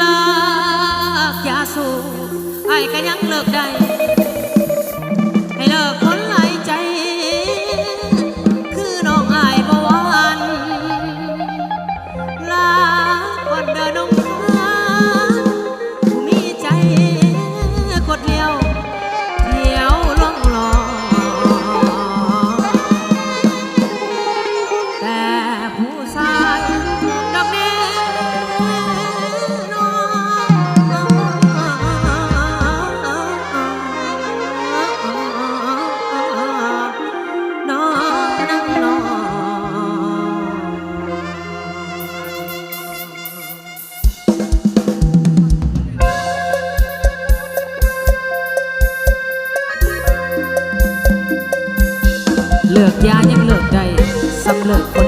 ลากยาสูบไอ้ก็ยังเลิกได้ Lần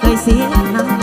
เคยเสียน้ำ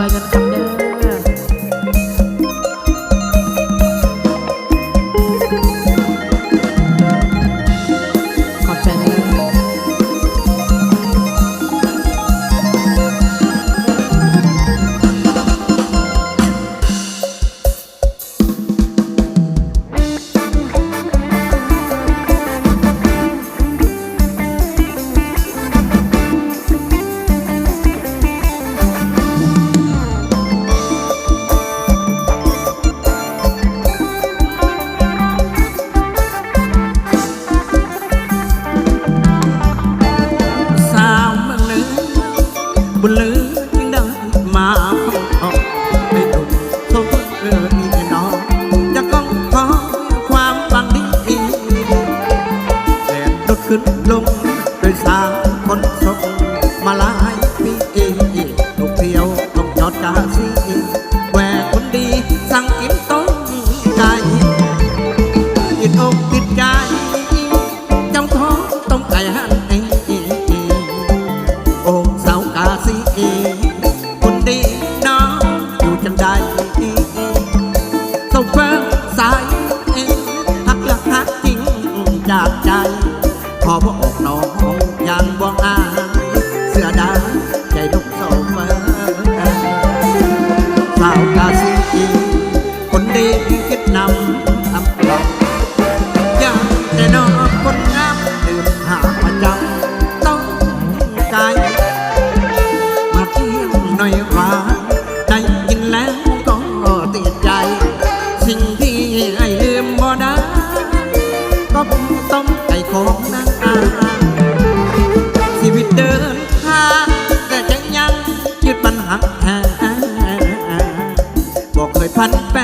Головенко. ขึ้นลง โดยสารคนส่งมาหลายปีเองลูกเพียวต้องจอดกาซีแหวกคนดีสั่งอิ่มต้มไก่ติดอกติดใจเจ้าท้องต้องไก่หัน สิ่งที่ไอ้ลืมบ่ได้ก็เป็นต้มไก่ของนางอาชีวิตเดินทางแต่จะยังยืดมันหักแท้บอกเคยพันแป